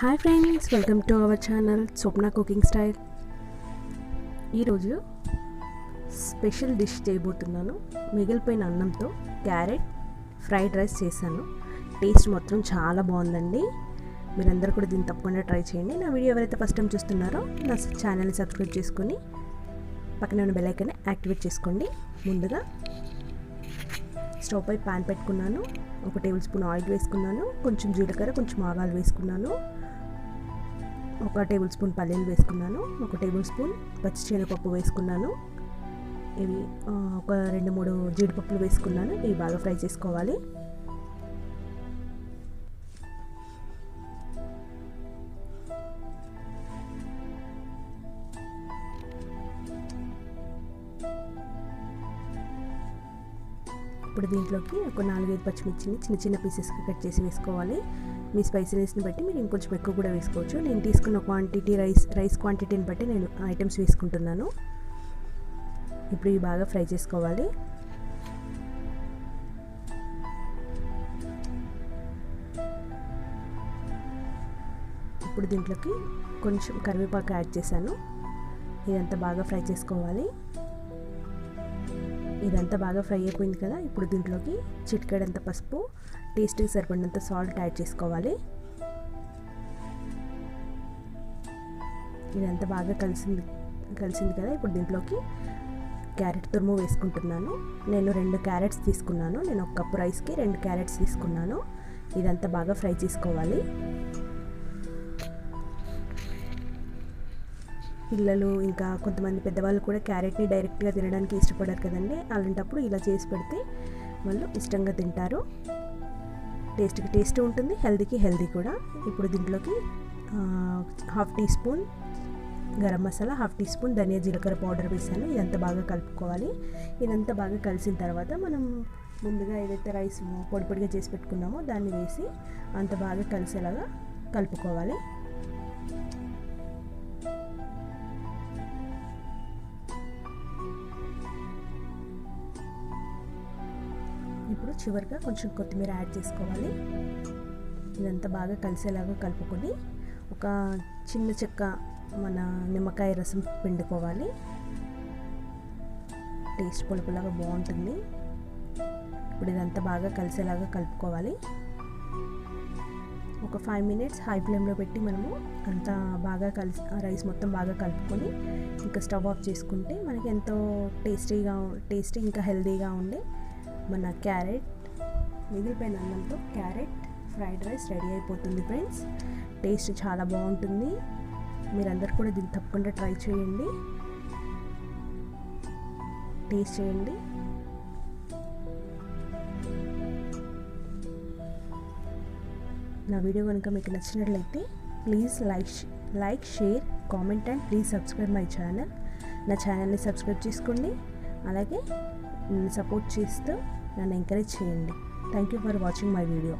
Hi friends welcome to our channel Swapna cooking style ఈరోజు special dish చేయబోతున్నాను. మిగిలిపోయిన అన్నంతో క్యారెట్ ఫ్రైడ్ రైస్ చేశాను. టేస్ట్ మొత్తం చాలా బాగుందండి. మీరందరూ కూడా దీన్ని తప్పకుండా ట్రై చేయండి. నా వీడియో ఎవరైతే ఫస్ట్ టైం చూస్తున్నారో నా ఛానల్ని సబ్స్క్రైబ్ చేసుకొని పక్కన ఉన్న బెల్ యాక్టివేట్ చేసుకోండి. ముందుగా స్టవ్ పై పాన్ పెట్టుకున్నాను. ఒక టేబుల్ స్పూన్ ఆయిల్ వేసుకున్నాను. కొంచెం జీలకర్ర కొంచెం ఆవాలు వేసుకున్నాను. ఒక టేబుల్ స్పూన్ పల్లీలు వేసుకున్నాను ఒక టేబుల్ స్పూన్ పచ్చి శనగపప్పు వేసుకున్నాను ఇవి ఒక రెండు మూడు జీడిపప్పులు వేసుకున్నాను ఇవి బాగా ఫ్రై చేసుకోవాలి. ఇప్పుడు దీంట్లోకి ఒక నాలుగైదు పచ్చిమిర్చిని చిన్న చిన్న పీసెస్గా కట్ చేసి వేసుకోవాలి. మీ స్పైసీనెస్ని బట్టి మీరు ఇంకొంచెం ఎక్కువ కూడా వేసుకోవచ్చు. నేను తీసుకున్న క్వాంటిటీ రైస్ రైస్ క్వాంటిటీని బట్టి నేను ఐటమ్స్ వేసుకుంటున్నాను. ఇప్పుడు ఇవి బాగా ఫ్రై చేసుకోవాలి. ఇప్పుడు దీంట్లోకి కొంచెం కరివేపాకు యాడ్ చేశాను. ఇదంతా బాగా ఫ్రై చేసుకోవాలి. ఇదంతా బాగా ఫ్రై అయిపోయింది కదా. ఇప్పుడు దీంట్లోకి చిటికెడంత పసుపు టేస్ట్కి సరిపడినంత సాల్ట్ యాడ్ చేసుకోవాలి. ఇదంతా బాగా కలిసింది కలిసింది కదా. ఇప్పుడు దీంట్లోకి క్యారెట్ తురుము వేసుకుంటున్నాను. నేను రెండు క్యారెట్స్ తీసుకున్నాను. నేను ఒక కప్పు రైస్కి రెండు క్యారెట్స్ తీసుకున్నాను. ఇదంతా బాగా ఫ్రై చేసుకోవాలి. పిల్లలు ఇంకా కొంతమంది పెద్దవాళ్ళు కూడా క్యారెట్ని డైరెక్ట్గా తినడానికి ఇష్టపడరు కదండి. అలాంటప్పుడు ఇలా చేసి పెడితే వాళ్ళు ఇష్టంగా తింటారు. టేస్ట్కి టేస్ట్ ఉంటుంది హెల్తీకి హెల్తీ కూడా. ఇప్పుడు దీంట్లోకి half teaspoon garam masala half teaspoon ధనియా జీలకర్ర పౌడర్ వేసాను. ఇదంతా బాగా కలుపుకోవాలి. ఇదంతా బాగా కలిసిన తర్వాత మనం ముందుగా ఏదైతే రైస్ పొడి పొడిగా చేసి పెట్టుకున్నామో దాన్ని వేసి అంత బాగా కలిసేలాగా కలుపుకోవాలి. ఇప్పుడు చివరిగా కొంచెం కొత్తిమీర యాడ్ చేసుకోవాలి. ఇదంతా బాగా కలిసేలాగా కలుపుకొని ఒక చిన్న చెక్క మన నిమ్మకాయ రసం పిండుకోవాలి. టేస్ట్ పులుపులాగా బాగుంటుంది. ఇప్పుడు ఇదంతా బాగా కలిసేలాగా కలుపుకోవాలి. ఒక ఫైవ్ మినిట్స్ హై ఫ్లేమ్లో పెట్టి మనము అంతా బాగా కలిసి ఆ రైస్ మొత్తం బాగా కలుపుకొని ఇంకా స్టవ్ ఆఫ్ చేసుకుంటే మనకి ఎంతో టేస్టీగా టేస్టీ ఇంకా హెల్తీగా ఉండే మన క్యారెట్ మిగిలిపోయిన అన్నంతో క్యారెట్ ఫ్రైడ్ రైస్ రెడీ అయిపోతుంది ఫ్రెండ్స్. టేస్ట్ చాలా బాగుంటుంది. మీరందరూ కూడా దీన్ని తప్పకుండా ట్రై చేయండి. టేస్ట్ చేయండి. నా వీడియో కనుక మీకు నచ్చినట్లయితే please like like share comment and please subscribe my channel. నా ఛానల్ని సబ్స్క్రైబ్ చేసుకోండి. అలాగే సపోర్ట్ చేస్తూ నన్ను ఎంకరేజ్ చేయండి. Thank you for watching my video